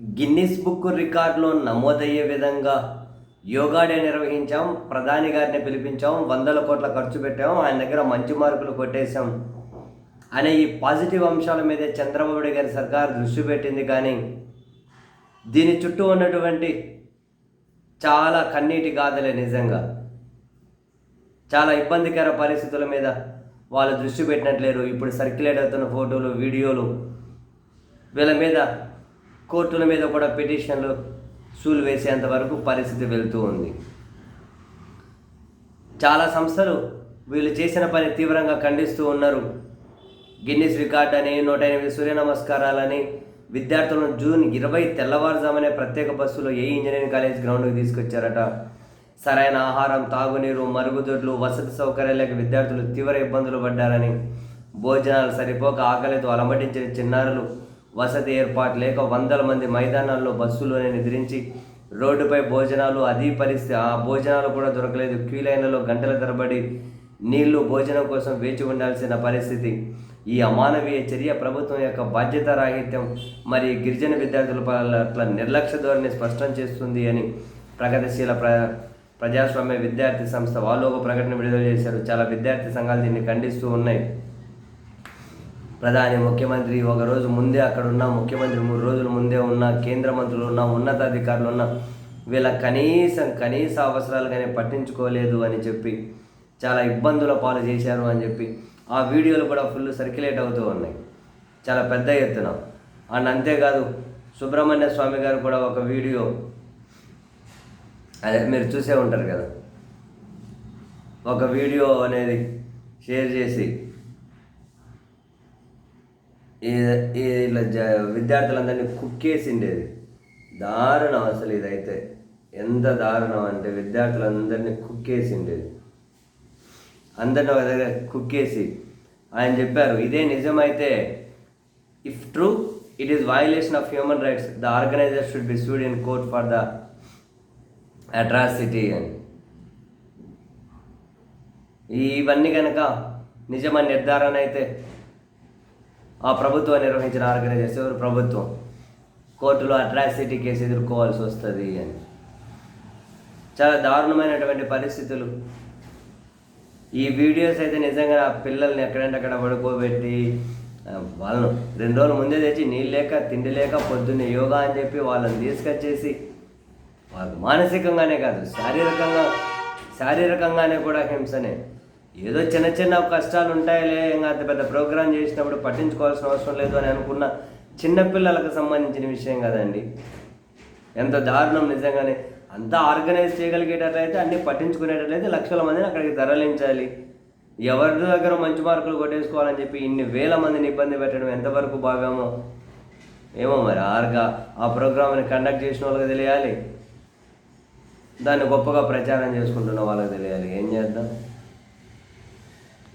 Guinness book రికార్డులో నమోదయ్యే విధంగా యోగా డే నిర్వహించాం ప్రధాని గారిని పిలిపించాం వందల కోట్ల ఖర్చు పెట్టాం ఆయన దగ్గర మంచి మార్కులు కొట్టేశాం అనే ఈ పాజిటివ్ అంశాల మీదే చంద్రబాబు గారి సర్కార్ దృష్టి పెట్టింది కానీ దీని చుట్టూ ఉన్నటువంటి చాలా కన్నీటి గాథలే నిజంగా. చాలా ఇబ్బందికర పరిస్థితుల మీద వాళ్ళు దృష్టి పెట్టినట్లేరు. ఇప్పుడు సర్క్యులేట్ అవుతున్న ఫోటోలు వీడియోలు వీళ్ళ మీద కోర్టుల మీద కూడా పిటిషన్లు సూలు వేసేంత వరకు పరిస్థితి వెళ్తూ ఉంది. చాలా సంస్థలు వీళ్ళు చేసిన పని తీవ్రంగా ఖండిస్తూ ఉన్నారు. గిన్నిస్ రికార్డ్ అని నూట ఎనిమిది సూర్య నమస్కారాలని విద్యార్థులను జూన్ ఇరవై తెల్లవారుజామనే ప్రత్యేక బస్సులో ఏ ఇంజనీరింగ్ కాలేజ్ గ్రౌండ్కి తీసుకొచ్చారట? సరైన ఆహారం తాగునీరు మరుగుదొడ్లు వసతి సౌకర్యాలకు విద్యార్థులు తీవ్ర ఇబ్బందులు పడ్డారని భోజనాలు సరిపోక ఆకలితో అలమటించిన చిన్నారులు వసతి ఏర్పాటు లేక వందల మంది మైదానాల్లో బస్సులోనే నిద్రించి రోడ్డుపై భోజనాలు అది పరిస్థితి. ఆ భోజనాలు కూడా దొరకలేదు. క్యూ లైన్లలో గంటల తరబడి నీళ్ళు భోజనం కోసం వేచి ఉండాల్సిన పరిస్థితి. ఈ అమానవీయ చర్య ప్రభుత్వం యొక్క బాధ్యత రాహిత్యం మరి గిరిజన విద్యార్థుల పట్ల నిర్లక్ష్య ధోరణి స్పష్టం చేస్తుంది అని ప్రగతిశీల ప్ర ప్రజాస్వామ్య విద్యార్థి సంస్థ వాళ్ళు ఒక ప్రకటన విడుదల చేశారు. చాలా విద్యార్థి సంఘాలు దీన్ని ఖండిస్తూ ఉన్నాయి. ప్రధాని ముఖ్యమంత్రి ఒక రోజు ముందే అక్కడ ఉన్న ముఖ్యమంత్రి మూడు రోజుల ముందే ఉన్న కేంద్ర మంత్రులు ఉన్న ఉన్నతాధికారులు ఉన్న వీళ్ళ కనీసం కనీస అవసరాలు కానీ పట్టించుకోలేదు అని చెప్పి చాలా ఇబ్బందుల పాలు చేశారు అని చెప్పి ఆ వీడియోలు కూడా ఫుల్ సర్క్యులేట్ అవుతూ ఉన్నాయి. చాలా పెద్ద ఎత్తున. అండ్ అంతేకాదు సుబ్రహ్మణ్య స్వామి గారు కూడా ఒక వీడియో అదే మీరు చూసే ఉంటారు కదా ఒక వీడియో అనేది షేర్ చేసి ఇలా జ విద్యార్థులందరినీ కుక్కేసిండేది. దారుణం అసలు ఇదైతే. ఎంత దారుణం అంటే విద్యార్థులందరినీ కుక్కేసిండేది. అందరిని ఒక దగ్గర కుక్కేసి ఆయన చెప్పారు ఇదే నిజమైతే if true it is violation of human rights the organizer should be sued in court for the atrocity అని. ఇవన్నీ కనుక నిజమని నిర్ధారణ అయితే ఆ ప్రభుత్వం నిర్వహించిన ఆర్గనైజేషన్ ప్రభుత్వం. కోర్టులో అట్రాసిటీ కేసు ఎదుర్కోవాల్సి వస్తుంది అని. చాలా దారుణమైనటువంటి పరిస్థితులు. ఈ వీడియోస్ అయితే నిజంగా ఆ పిల్లల్ని ఎక్కడంటే అక్కడ పడుకోబెట్టి వాళ్ళను రెండు రోజుల ముందే తెచ్చి నీళ్ళు లేక తిండి లేక పొద్దున్నే యోగా అని చెప్పి వాళ్ళని తీసుకొచ్చేసి వాళ్ళు మానసికంగానే కాదు శారీరకంగా శారీరకంగానే కూడా హింసనే. ఏదో చిన్న చిన్న కష్టాలు ఉంటాయిలే ఇంకా అంత పెద్ద ప్రోగ్రామ్ చేసినప్పుడు పట్టించుకోవాల్సిన అవసరం లేదు అని అనుకున్న చిన్నపిల్లలకు సంబంధించిన విషయం కదండి. ఎంత దారుణం నిజంగానే. అంతా ఆర్గనైజ్ చేయగలిగేటట్లయితే అన్నీ పట్టించుకునేటట్లయితే లక్షల మందిని అక్కడికి తరలించాలి. ఎవరి దగ్గర మంచి మార్కులు కొట్టేసుకోవాలని చెప్పి ఇన్ని వేల మందిని ఇబ్బంది పెట్టడం ఎంతవరకు భావ్యమో ఏమో మరి ఆర్గా ఆ ప్రోగ్రామ్ని కండక్ట్ చేసిన వాళ్ళకి తెలియాలి. దాన్ని గొప్పగా ప్రచారం చేసుకుంటున్న వాళ్ళకి తెలియాలి. ఏం చేద్దాం?